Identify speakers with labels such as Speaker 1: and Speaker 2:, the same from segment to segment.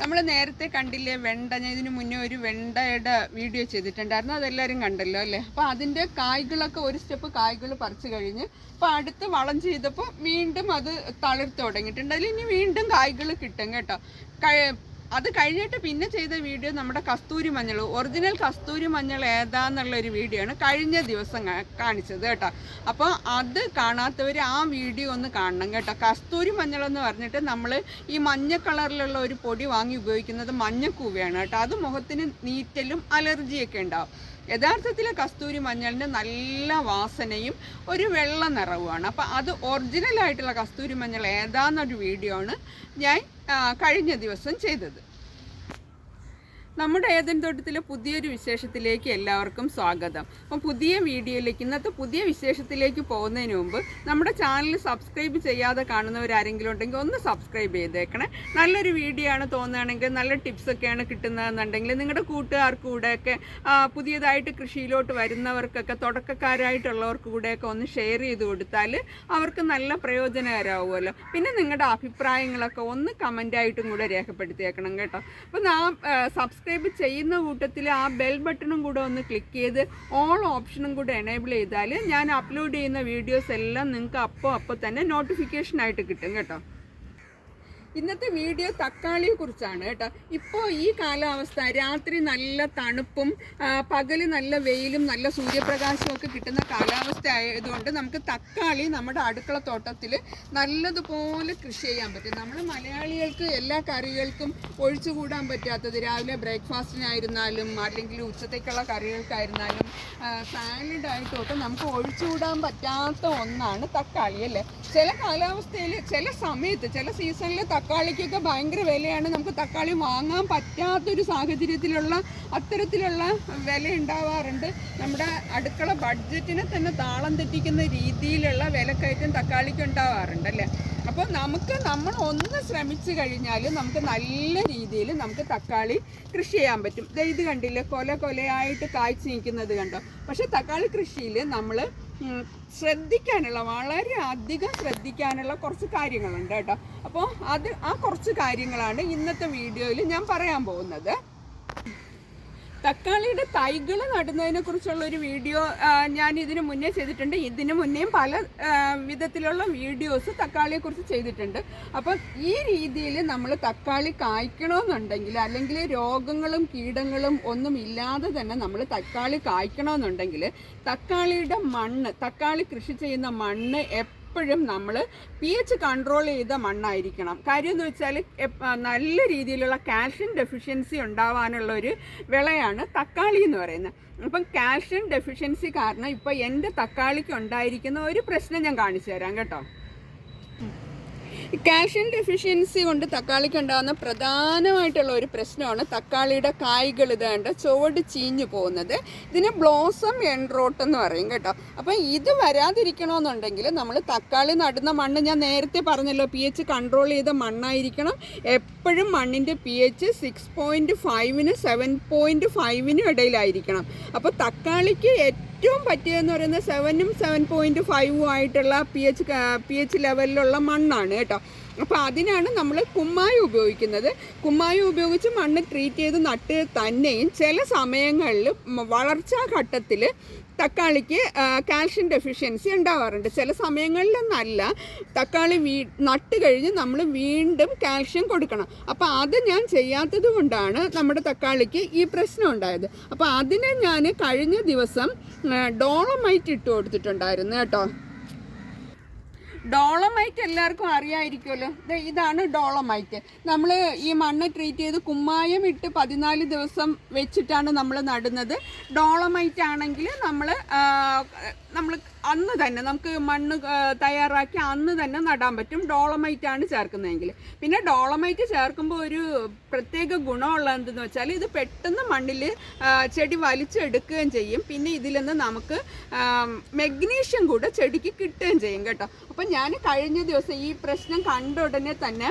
Speaker 1: നമ്മൾ നേരത്തെ കണ്ടില്ലേ വെണ്ട ഞാൻ ഇതിനു മുന്നേ ഒരു വെണ്ടയുടെ വീഡിയോ ചെയ്തിട്ടുണ്ടായിരുന്നു അതെല്ലാവരും കണ്ടല്ലോ അല്ലേ? അപ്പോൾ അതിന്റെ കായ്കളൊക്കെ ഒരു സ്റ്റെപ്പ് കായ്കൾ പറിച്ചു കഴിഞ്ഞ് അപ്പോൾ അടുത്ത് വളം ചെയ്തപ്പോൾ വീണ്ടും അത് തളിർത്ത് തുടങ്ങിയിട്ടുണ്ട്. അതിൽ ഇനി വീണ്ടും കായ്കൾ കിട്ടും കേട്ടോ. അത് കഴിഞ്ഞിട്ട് പിന്നെ ചെയ്ത വീഡിയോ നമ്മുടെ കസ്തൂരി മഞ്ഞൾ. ഒറിജിനൽ കസ്തൂരി മഞ്ഞൾ ഏതാന്നുള്ള ഒരു വീഡിയോ ആണ് കഴിഞ്ഞ ദിവസം കാണിച്ചത് കേട്ടോ. അപ്പോൾ അത് കാണാത്തവർ ആ വീഡിയോ ഒന്ന് കാണണം കേട്ടോ. കസ്തൂരി മഞ്ഞൾ എന്ന് പറഞ്ഞിട്ട് നമ്മൾ ഈ മഞ്ഞ കളറിലുള്ള ഒരു പൊടി വാങ്ങി ഉപയോഗിക്കുന്നത് മഞ്ഞക്കൂവയാണ് കേട്ടോ. അത് മുഖത്തിന് നീറ്റലും അലർജിയൊക്കെ ഉണ്ടാവും. യഥാർത്ഥത്തിൽ കസ്തൂരി മഞ്ഞളിന് നല്ല വാസനയും ഒരു വെള്ള നിറവുമാണ്. അപ്പം അത് ഒറിജിനലായിട്ടുള്ള കസ്തൂരി മഞ്ഞൾ ഏതാന്നൊരു വീഡിയോ ആണ് ഞാൻ കഴിഞ്ഞ ദിവസം ചെയ്തത്. നമ്മുടെ ഏതൻ തോട്ടത്തിലെ പുതിയൊരു വിശേഷത്തിലേക്ക് എല്ലാവർക്കും സ്വാഗതം. അപ്പം പുതിയ വീഡിയോയിലേക്ക് ഇന്നത്തെ പുതിയ വിശേഷത്തിലേക്ക് പോകുന്നതിന് മുമ്പ് നമ്മുടെ ചാനൽ സബ്സ്ക്രൈബ് ചെയ്യാതെ കാണുന്നവരാരെങ്കിലും ഉണ്ടെങ്കിൽ ഒന്ന് സബ്സ്ക്രൈബ് ചെയ്തേക്കണേ. നല്ലൊരു വീഡിയോ ആണ് തോന്നുകയാണെങ്കിൽ നല്ല ടിപ്സൊക്കെയാണ് കിട്ടുന്നതെന്നുണ്ടെങ്കിൽ നിങ്ങളുടെ കൂട്ടുകാർക്ക് കൂടെയൊക്കെ പുതിയതായിട്ട് കൃഷിയിലോട്ട് വരുന്നവർക്കൊക്കെ തുടക്കക്കാരായിട്ടുള്ളവർക്ക് കൂടെയൊക്കെ ഒന്ന് ഷെയർ ചെയ്ത് കൊടുത്താൽ അവർക്ക് നല്ല പ്രയോജനകരമാവുമല്ലോ. പിന്നെ നിങ്ങളുടെ അഭിപ്രായങ്ങളൊക്കെ ഒന്ന് കമന്റായിട്ടും കൂടെ രേഖപ്പെടുത്തിയേക്കണം കേട്ടോ. അപ്പം നാം സബ്സ്ക്രൈബ് ചെയ്യുന്ന കൂട്ടത്തിൽ ആ ബെൽ ബട്ടണും കൂടെ ഒന്ന് ക്ലിക്ക് ചെയ്ത് ഓൾ ഓപ്ഷനും കൂടെ എനേബിൾ ചെയ്താൽ ഞാൻ അപ്ലോഡ് ചെയ്യുന്ന വീഡിയോസ് എല്ലാം നിങ്ങൾക്ക് അപ്പോൾ അപ്പോൾ തന്നെ നോട്ടിഫിക്കേഷനായിട്ട് കിട്ടും കേട്ടോ. ഇന്നത്തെ വീഡിയോ തക്കാളിയെ കുറിച്ചാണ് കേട്ടോ. ഇപ്പോൾ ഈ കാലാവസ്ഥ രാത്രി നല്ല തണുപ്പും പകൽ നല്ല വെയിലും നല്ല സൂര്യപ്രകാശവും ഒക്കെ കിട്ടുന്ന കാലാവസ്ഥ ആയതുകൊണ്ട് നമുക്ക് തക്കാളി നമ്മുടെ അടുക്കള തോട്ടത്തിൽ നല്ലതുപോലെ കൃഷി ചെയ്യാൻ പറ്റും. നമ്മൾ മലയാളികൾക്ക് എല്ലാ കറികൾക്കും ഒഴിച്ചുകൂടാൻ പറ്റാത്തത് രാവിലെ ബ്രേക്ക്ഫാസ്റ്റിനായിരുന്നാലും അല്ലെങ്കിൽ ഉച്ചത്തേക്കുള്ള കറികൾക്കായിരുന്നാലും സാലഡ് ആയിട്ടും ഒക്കെ നമുക്ക് ഒഴിച്ചുകൂടാൻ പറ്റാത്ത ഒന്നാണ് തക്കാളി അല്ലേ? ചില കാലാവസ്ഥയിൽ ചില സമയത്ത് ചില സീസണിൽ തക്കാളിക്കൊക്കെ ഭയങ്കര വിലയാണ്. നമുക്ക് തക്കാളി വാങ്ങാൻ പറ്റാത്തൊരു സാഹചര്യത്തിലുള്ള അത്തരത്തിലുള്ള വില ഉണ്ടാവാറുണ്ട്. നമ്മുടെ അടുക്കള ബഡ്ജറ്റിനെ തന്നെ താളം തെറ്റിക്കുന്ന രീതിയിലുള്ള വിലക്കയറ്റം തക്കാളിക്ക് ഉണ്ടാവാറുണ്ട് അല്ലേ? അപ്പോൾ നമുക്ക് നമ്മൾ ഒന്ന് ശ്രമിച്ചു കഴിഞ്ഞാൽ നമുക്ക് നല്ല രീതിയിൽ നമുക്ക് തക്കാളി കൃഷി ചെയ്യാൻ പറ്റും. ഇത് കണ്ടില്ലേ? കൊല കൊലയായിട്ട് കായ്ച്ചു നിൽക്കുന്നത് കണ്ടോ? പക്ഷേ തക്കാളി കൃഷിയിൽ നമ്മൾ ശ്രദ്ധിക്കാനുള്ള വളരെ അധികം ശ്രദ്ധിക്കാനുള്ള കുറച്ച് കാര്യങ്ങളുണ്ട് കേട്ടോ. അപ്പോൾ അത് ആ കുറച്ച് കാര്യങ്ങളാണ് ഇന്നത്തെ വീഡിയോയിൽ ഞാൻ പറയാൻ പോകുന്നത്. തക്കാളിയുടെ തൈകൾ നടുന്നതിനെ കുറിച്ചുള്ള ഒരു വീഡിയോ ഞാൻ ഇതിന് മുന്നേ ചെയ്തിട്ടുണ്ട്. ഇതിന് മുന്നേയും പല വിധത്തിലുള്ള വീഡിയോസ് തക്കാളിയെക്കുറിച്ച് ചെയ്തിട്ടുണ്ട്. അപ്പം ഈ രീതിയിൽ നമ്മൾ തക്കാളി കായ്ക്കണമെന്നുണ്ടെങ്കിൽ അല്ലെങ്കിൽ രോഗങ്ങളും കീടങ്ങളും ഒന്നും ഇല്ലാതെ തന്നെ നമ്മൾ തക്കാളി കായ്ക്കണമെന്നുണ്ടെങ്കിൽ തക്കാളിയുടെ മണ്ണ് തക്കാളി കൃഷി ചെയ്യുന്ന മണ്ണ് എപ്പോഴും നമ്മൾ പി എച്ച് കൺട്രോൾ ചെയ്ത മണ്ണായിരിക്കണം. കാര്യം എന്ന് വെച്ചാൽ നല്ല രീതിയിലുള്ള കാൽഷ്യം ഡെഫിഷ്യൻസി ഉണ്ടാവാനുള്ള ഒരു വിളയാണ് തക്കാളി എന്ന് പറയുന്നത്. അപ്പം കാൽഷ്യം ഡെഫിഷ്യൻസി കാരണം ഇപ്പോൾ എന്റെ തക്കാളിക്ക് ഉണ്ടായിരിക്കുന്ന ഒരു പ്രശ്നം ഞാൻ കാണിച്ചു തരാം കേട്ടോ. കാൽഷ്യം ഡെഫിഷ്യൻസി കൊണ്ട് തക്കാളിക്ക് ഉണ്ടാകുന്ന പ്രധാനമായിട്ടുള്ള ഒരു പ്രശ്നമാണ് തക്കാളിയുടെ കായ്കൾ ഇതാണ്ട് ചുവട് ചീഞ്ഞു പോകുന്നത്. ഇതിന് ബ്ലോസം എൻറോട്ട് എന്ന് പറയും കേട്ടോ. അപ്പം ഇത് വരാതിരിക്കണമെന്നുണ്ടെങ്കിൽ നമ്മൾ തക്കാളി നടുന്ന മണ്ണ് ഞാൻ നേരത്തെ പറഞ്ഞല്ലോ പി എച്ച് കൺട്രോൾ ചെയ്ത മണ്ണായിരിക്കണം. എപ്പോഴും മണ്ണിന്റെ പി എച്ച് സിക്സ് പോയിന്റ് ഫൈവിന് സെവൻ പോയിന്റ് ഫൈവിനും ഇടയിലായിരിക്കണം. അപ്പോൾ തക്കാളിക്ക് ഏറ്റവും പറ്റിയതെന്ന് പറയുന്നത് സെവനും സെവൻ പോയിന്റ് ഫൈവും ആയിട്ടുള്ള പി എച്ച് പി എച്ച് ലെവലിലുള്ള മണ്ണാണ് കേട്ടോ. അപ്പോൾ അതിനാണ് നമ്മൾ കുമ്മായി ഉപയോഗിക്കുന്നത്. കുമ്മായി ഉപയോഗിച്ച് മണ്ണ് ട്രീറ്റ് ചെയ്ത് നട്ട് തന്നെയും ചില സമയങ്ങളിൽ വളർച്ചാ ഘട്ടത്തിൽ തക്കാളിക്ക് കാൽഷ്യം ഡെഫിഷ്യൻസി ഉണ്ടാവാറുണ്ട്. ചില സമയങ്ങളിലൊന്നല്ല. തക്കാളി വീ നട്ട് കഴിഞ്ഞ് നമ്മൾ വീണ്ടും കാൽഷ്യം കൊടുക്കണം. അപ്പോൾ അത് ഞാൻ ചെയ്യാത്തത് കൊണ്ടാണ് നമ്മുടെ തക്കാളിക്ക് ഈ പ്രശ്നം ഉണ്ടായത്. അപ്പോൾ അതിനെ ഞാൻ കഴിഞ്ഞ ദിവസം ഡോളമൈറ്റ് ഇട്ട് കൊടുത്തിട്ടുണ്ടായിരുന്നു കേട്ടോ. ഡോളമൈറ്റ് എല്ലാവർക്കും അറിയാമായിരിക്കുമല്ലോ ഇതാണ് ഡോളമൈറ്റ്. നമ്മൾ ഈ മണ്ണ് ട്രീറ്റ് ചെയ്ത് കുമ്മായം ഇട്ട് പതിനാല് ദിവസം വെച്ചിട്ടാണ് നമ്മൾ നടുന്നത്. ഡോളമൈറ്റ് ആണെങ്കിൽ നമ്മൾ നമ്മൾ അന്ന് തന്നെ നമുക്ക് മണ്ണ് തയ്യാറാക്കി അന്ന് തന്നെ നടാൻ പറ്റും. ഡോളമൈറ്റ് ആണ് ചേർക്കുന്നതെങ്കിൽ. പിന്നെ ഡോളമൈറ്റ് ചേർക്കുമ്പോൾ ഒരു പ്രത്യേക ഗുണമുള്ള എന്തെന്ന് വെച്ചാൽ ഇത് പെട്ടെന്ന് മണ്ണിൽ ചെടി വലിച്ചെടുക്കുകയും ചെയ്യും. പിന്നെ ഇതിൽ നിന്ന് നമുക്ക് മെഗ്നീഷ്യം കൂടെ ചെടിക്ക് കിട്ടുകയും ചെയ്യും കേട്ടോ. അപ്പം ഞാൻ കഴിഞ്ഞ ദിവസം ഈ പ്രശ്നം കണ്ട ഉടനെ തന്നെ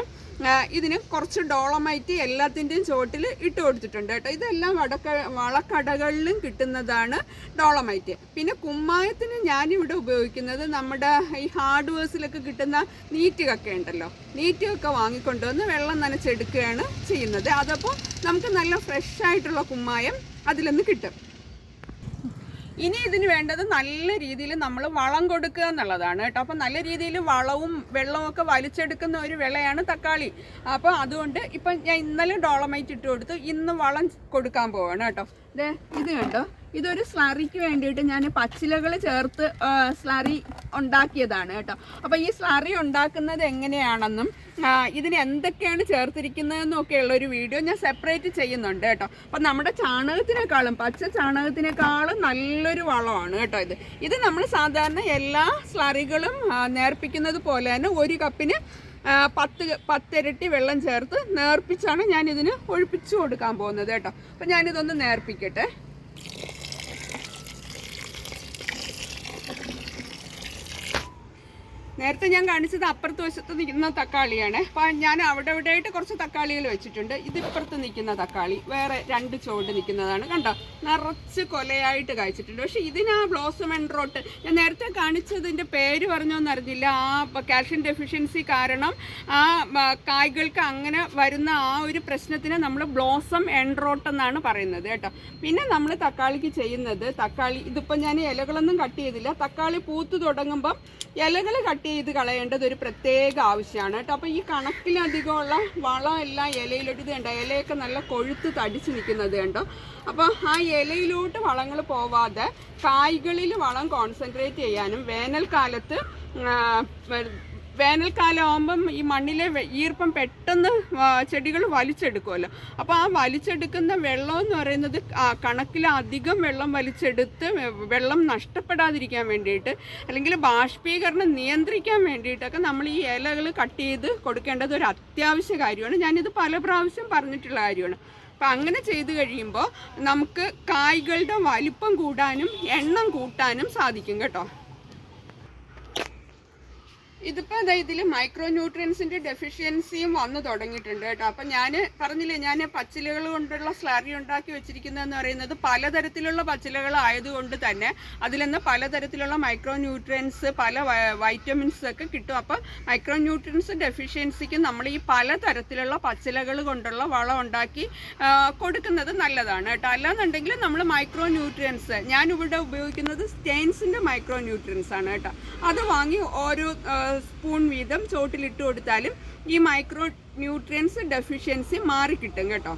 Speaker 1: ഇതിന് കുറച്ച് ഡോളമൈറ്റ് എല്ലാത്തിന്റെയും ചുവട്ടിൽ ഇട്ട് കൊടുത്തിട്ടുണ്ട് കേട്ടോ. ഇതെല്ലാം വടക്ക വളക്കടകളിലും കിട്ടുന്നതാണ് ഡോളമൈറ്റ് പിന്നെ കുമ്മായത്തിന് ഞാനിവിടെ ഉപയോഗിക്കുന്നത് നമ്മുടെ ഈ ഹാർഡ്വേഴ്സിലൊക്കെ കിട്ടുന്ന നീറ്റുകൊക്കെ കക്ക ഉണ്ടല്ലോ. നീറ്റുകൊക്കെ വാങ്ങിക്കൊണ്ട് വാങ്ങിക്കൊണ്ടുവന്ന് വെള്ളം നനച്ചെടുക്കുകയാണ് ചെയ്യുന്നത്. അതപ്പോൾ നമുക്ക് നല്ല ഫ്രഷ് ആയിട്ടുള്ള കുമ്മായം അതിലൊന്ന് കിട്ടും. ഇനി ഇതിന് വേണ്ടത് നല്ല രീതിയിൽ നമ്മൾ വളം കൊടുക്കുക എന്നുള്ളതാണ് കേട്ടോ. അപ്പം നല്ല രീതിയിൽ വളവും വെള്ളവും ഒക്കെ വലിച്ചെടുക്കുന്ന ഒരു വിളയാണ് തക്കാളി. അപ്പോൾ അതുകൊണ്ട് ഇപ്പം ഞാൻ ഇന്നലെ ഡോളമൈറ്റ് ഇട്ട് കൊടുത്തു. ഇന്ന് വളം കൊടുക്കാൻ പോവാണ് കേട്ടോ. ദേ ഇത് കണ്ടോ? ഇതൊരു സ്ലറിക്ക് വേണ്ടിയിട്ട് ഞാൻ പച്ചിലകൾ ചേർത്ത് സ്ലറി ഉണ്ടാക്കിയതാണ് കേട്ടോ. അപ്പോൾ ഈ സ്ലറി ഉണ്ടാക്കുന്നത് എങ്ങനെയാണെന്നും ഇതിന് എന്തൊക്കെയാണ് ചേർത്തിരിക്കുന്നതെന്നും ഒക്കെയുള്ള ഒരു വീഡിയോ ഞാൻ സെപ്പറേറ്റ് ചെയ്യുന്നുണ്ട് കേട്ടോ. അപ്പം നമ്മുടെ ചാണകത്തിനേക്കാളും പച്ച ചാണകത്തിനേക്കാളും നല്ലൊരു വളമാണ് കേട്ടോ ഇത്. ഇത് നമ്മൾ സാധാരണ എല്ലാ സ്ലറികളും നേർപ്പിക്കുന്നത് പോലെ തന്നെ ഒരു കപ്പിന് പത്ത് പത്തിരട്ടി വെള്ളം ചേർത്ത് നേർപ്പിച്ചാണ് ഞാനിതിന് ഒഴിപ്പിച്ചു കൊടുക്കാൻ പോകുന്നത് കേട്ടോ. അപ്പം ഞാനിതൊന്ന് നേർപ്പിക്കട്ടെ. നേരത്തെ ഞാൻ കാണിച്ചത് അപ്പുറത്ത് വശത്ത് നിൽക്കുന്ന തക്കാളിയാണ്. അപ്പം ഞാൻ അവിടെ ഇവിടെ ആയിട്ട് കുറച്ച് തക്കാളികൾ വെച്ചിട്ടുണ്ട്. ഇതിപ്പുറത്ത് നിൽക്കുന്ന തക്കാളി വേറെ രണ്ട് ചുവട് നിൽക്കുന്നതാണ്. കണ്ടോ? നിറച്ച് കൊലയായിട്ട് കായ്ച്ചിട്ടുണ്ട്. പക്ഷേ ഇതിന് ബ്ലോസം എൻഡ്രോട്ട് ഞാൻ നേരത്തെ കാണിച്ചതിന്റെ പേര് പറഞ്ഞോന്ന് അറിഞ്ഞില്ല ആ കാൽഷ്യം ഡെഫിഷ്യൻസി കാരണം ആ കായ്കൾക്ക് അങ്ങനെ വരുന്ന ആ ഒരു പ്രശ്നത്തിന് നമ്മൾ ബ്ലോസം എൻഡ്രോട്ട് എന്നാണ് പറയുന്നത് കേട്ടോ. പിന്നെ നമ്മൾ തക്കാളിക്ക് ചെയ്യുന്നത് തക്കാളി ഇതിപ്പോൾ ഞാൻ ഇലകളൊന്നും കട്ട് ചെയ്തില്ല. തക്കാളി പൂത്ത് തുടങ്ങുമ്പം ഇലകൾ കട്ട് ചെയ്ത് കളയേണ്ടത് ഒരു പ്രത്യേക ആവശ്യമാണ് കേട്ടോ. അപ്പോൾ ഈ കണക്കിലധികമുള്ള വളം എല്ലാം ഇലയിലോട്ട് ഇത് കണ്ടോ? ഇലയൊക്കെ നല്ല കൊഴുത്ത് തടിച്ച് നിൽക്കുന്നത് കണ്ടോ? അപ്പോൾ ആ ഇലയിലോട്ട് വളങ്ങൾ പോവാതെ കായ്കളിൽ വളം കോൺസെൻട്രേറ്റ് ചെയ്യാനും വേനൽക്കാലത്ത് വേനൽക്കാലം ആകുമ്പം ഈ മണ്ണിലെ ഈർപ്പം പെട്ടെന്ന് ചെടികൾ വലിച്ചെടുക്കുമല്ലോ. അപ്പോൾ ആ വലിച്ചെടുക്കുന്ന വെള്ളം എന്ന് പറയുന്നത് കണക്കിലധികം വെള്ളം വലിച്ചെടുത്ത് വെള്ളം നഷ്ടപ്പെടാതിരിക്കാൻ വേണ്ടിയിട്ട് അല്ലെങ്കിൽ ബാഷ്പീകരണം നിയന്ത്രിക്കാൻ വേണ്ടിയിട്ടൊക്കെ നമ്മൾ ഈ ഇലകൾ കട്ട് ചെയ്ത് കൊടുക്കേണ്ടത് ഒരു അത്യാവശ്യ കാര്യമാണ്. ഞാനിത് പല പ്രാവശ്യം പറഞ്ഞിട്ടുള്ള കാര്യമാണ്. അപ്പം അങ്ങനെ ചെയ്തു കഴിയുമ്പോൾ നമുക്ക് കായ്കളുടെ വലിപ്പം കൂടാനും എണ്ണം കൂട്ടാനും സാധിക്കും കേട്ടോ. ഇതിപ്പോൾ അതായത് ഇതിൽ മൈക്രോ ന്യൂട്രിയൻസിന്റെ ഡെഫിഷ്യൻസിയും വന്നു തുടങ്ങിയിട്ടുണ്ട് കേട്ടോ. അപ്പം ഞാൻ പറഞ്ഞില്ലേ ഞാൻ പച്ചിലകൾ കൊണ്ടുള്ള സ്ലറി ഉണ്ടാക്കി വെച്ചിരിക്കുന്നതെന്ന് പറയുന്നത് പലതരത്തിലുള്ള പച്ചിലകൾ ആയതുകൊണ്ട് തന്നെ അതിൽ നിന്ന് പലതരത്തിലുള്ള മൈക്രോ ന്യൂട്രിയൻസ് പല വൈറ്റമിൻസ് ഒക്കെ കിട്ടും. അപ്പം മൈക്രോ ന്യൂട്രിയൻസ് ഡെഫിഷ്യൻസിക്ക് നമ്മൾ ഈ പലതരത്തിലുള്ള പച്ചിലകൾ കൊണ്ടുള്ള വളം ഉണ്ടാക്കി കൊടുക്കുന്നത് നല്ലതാണ് കേട്ടോ. അല്ലാന്നുണ്ടെങ്കിൽ നമ്മൾ മൈക്രോ ന്യൂട്രിയൻസ് ഞാനിവിടെ ഉപയോഗിക്കുന്നത് സ്റ്റെയിൻസിന്റെ മൈക്രോ ന്യൂട്രിയൻസ് ആണ് കേട്ടോ. അത് വാങ്ങി ഓരോ സ്പൂൺ വീതം ചോട്ടിലിട്ട് കൊടുത്താലും ഈ മൈക്രോ ന്യൂട്രിയൻസ് ഡെഫിഷ്യൻസി മാറിക്കിട്ടും കേട്ടോ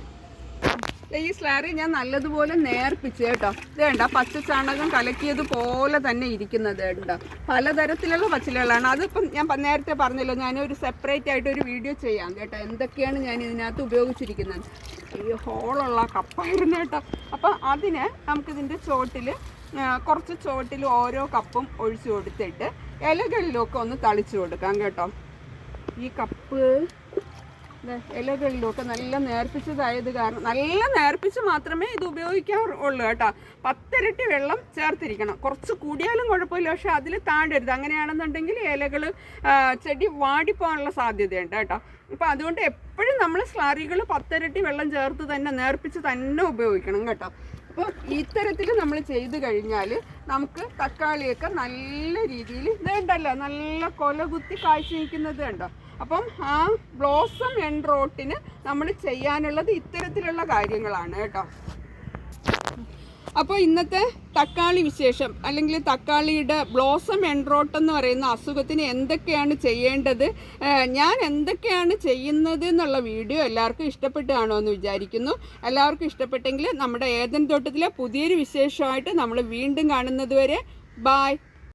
Speaker 1: ഈ സ്ലാറി ഞാൻ നല്ലതുപോലെ നേർപ്പിച്ച് കേട്ടോ. ഇത് വേണ്ട പച്ച ചാണകം കലക്കിയത് പോലെ തന്നെ ഇരിക്കുന്നത് കേട്ടോ. പലതരത്തിലുള്ള പച്ചിലകളാണ്. അതിപ്പം ഞാൻ നേരത്തെ പറഞ്ഞല്ലോ ഞാനൊരു സെപ്പറേറ്റ് ആയിട്ട് ഒരു വീഡിയോ ചെയ്യാം കേട്ടോ. എന്തൊക്കെയാണ് ഞാൻ ഇതിനകത്ത് ഉപയോഗിച്ചിരിക്കുന്നത്? ഈ ഹോളുള്ള കപ്പായിരുന്നു കേട്ടോ. അപ്പം അതിന് നമുക്കിതിന്റെ ചോട്ടിൽ കുറച്ച് ചോട്ടിൽ ഓരോ കപ്പും ഒഴിച്ചു കൊടുത്തിട്ട് ഇലകളിലൊക്കെ ഒന്ന് തളിച്ചു കൊടുക്കാം കേട്ടോ. ഈ കപ്പ് ഇലകളിലൊക്കെ നല്ല നേർപ്പിച്ചതായത് കാരണം നല്ല നേർപ്പിച്ച് മാത്രമേ ഇത് ഉപയോഗിക്കാറുള്ളൂ കേട്ടോ. പത്തിരട്ടി വെള്ളം ചേർത്തിരിക്കണം. കുറച്ച് കൂടിയാലും കുഴപ്പമില്ല പക്ഷെ അതിൽ താണ്ടരുത്. അങ്ങനെയാണെന്നുണ്ടെങ്കിൽ ഇലകൾ ചെടി വാടിപ്പോകാനുള്ള സാധ്യതയുണ്ട് കേട്ടോ. അപ്പം അതുകൊണ്ട് എപ്പോഴും നമ്മൾ സ്ലാറികൾ പത്തിരട്ടി വെള്ളം ചേർത്ത് തന്നെ നേർപ്പിച്ച് തന്നെ ഉപയോഗിക്കണം കേട്ടോ. അപ്പോൾ ഇത്തരത്തിൽ നമ്മൾ ചെയ്ത് കഴിഞ്ഞാൽ നമുക്ക് തക്കാളിയൊക്കെ നല്ല രീതിയിൽ ഇതുണ്ടല്ലോ നല്ല കൊല കുത്തി കാഴ്ച നിൽക്കുന്നത് കണ്ടോ? അപ്പം ആ ബ്ലോസം എൻ റോട്ടിന് നമ്മൾ ചെയ്യാനുള്ളത് ഇത്തരത്തിലുള്ള കാര്യങ്ങളാണ് കേട്ടോ. അപ്പോൾ ഇന്നത്തെ തക്കാളി വിശേഷം അല്ലെങ്കിൽ തക്കാളിയുടെ ബ്ലോസം എൻറോട്ട് എന്ന് പറയുന്ന അസുഖത്തിന് എന്തൊക്കെയാണ് ചെയ്യേണ്ടത് ഞാൻ എന്തൊക്കെയാണ് ചെയ്യുന്നത് എന്നുള്ള വീഡിയോ എല്ലാവർക്കും ഇഷ്ടപ്പെട്ടാണോ എന്ന് വിചാരിക്കുന്നു. എല്ലാവർക്കും ഇഷ്ടപ്പെട്ടെങ്കിൽ നമ്മുടെ ഏതൻ തോട്ടത്തിലെ പുതിയൊരു വിശേഷമായിട്ട് നമ്മൾ വീണ്ടും കാണുന്നത് വരെ ബായ്